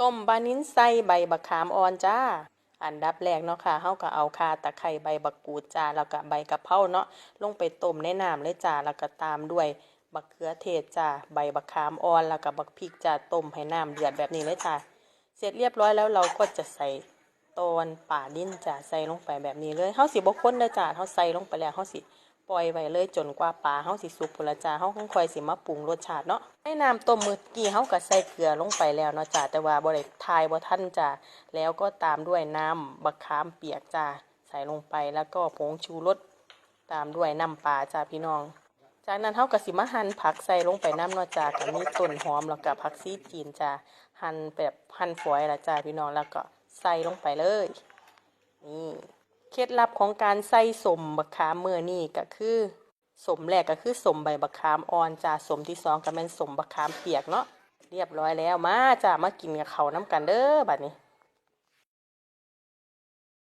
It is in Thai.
ต้มบานินใส่ใบบักขามอ่อนจ้า อันดับแรกเนาะค่ะเฮาก็เอาข่าตะไคร้ใบบักกูดจ้า แล้วก็ใบกะเพราเนาะ ลงไปต้มในน้ำเลยจ้า แล้วก็ตามด้วยบักเขือเทศจ้า ใบบักขามอ่อน แล้วก็บักพริกจ้า ต้มให้น้ำเดือดแบบนี้เลยจ้า เสร็จเรียบร้อยแล้วเราก็จะใส่ตอนป่าดิ้นจ้า ใส่ลงไปแบบนี้เลยเฮาสิบ่คนเด้อจ้าเฮาใส่ลงไปแล้วเฮาสิ ปล่อยไว้เลยจนกว่าปลาเฮาสิสุกพุ่นละจ้าเฮาค่อยสิมาปรุงรสชาติเนาะในน้ำต้มมือกี้เฮาก็ใส่เกลือลงไปแล้วเนาะจ้าแต่ว่าบ่ได้ทายบ่ทันจ้าแล้วก็ตามด้วยน้ำบักขามเปียกจ้าใส่ลงไปแล้วก็ผงชูรสตามด้วยน้ำปลาจ้าพี่น้องจากนั้นเฮาก็สิมาหั่นผักใส่ลงไปน้ำเนาะจ้าก็มีต้นหอมแล้วก็ผักซีจีนจ้าหั่นแบบหั่นฝอยละจ้าพี่น้องแล้วก็ใส่ลงไปเลยนี่ เคล็ดลับของการใส่สมบักขามเมื่อนี่ก็คือสมแรกก็คือสมใบบักขามอ่อนจ้าสมที่สองก็เป็นสมบักขามเปียกเนาะเรียบร้อยแล้วมาจ้ามากินกับเขาน้ำกันเด้อบัดนี้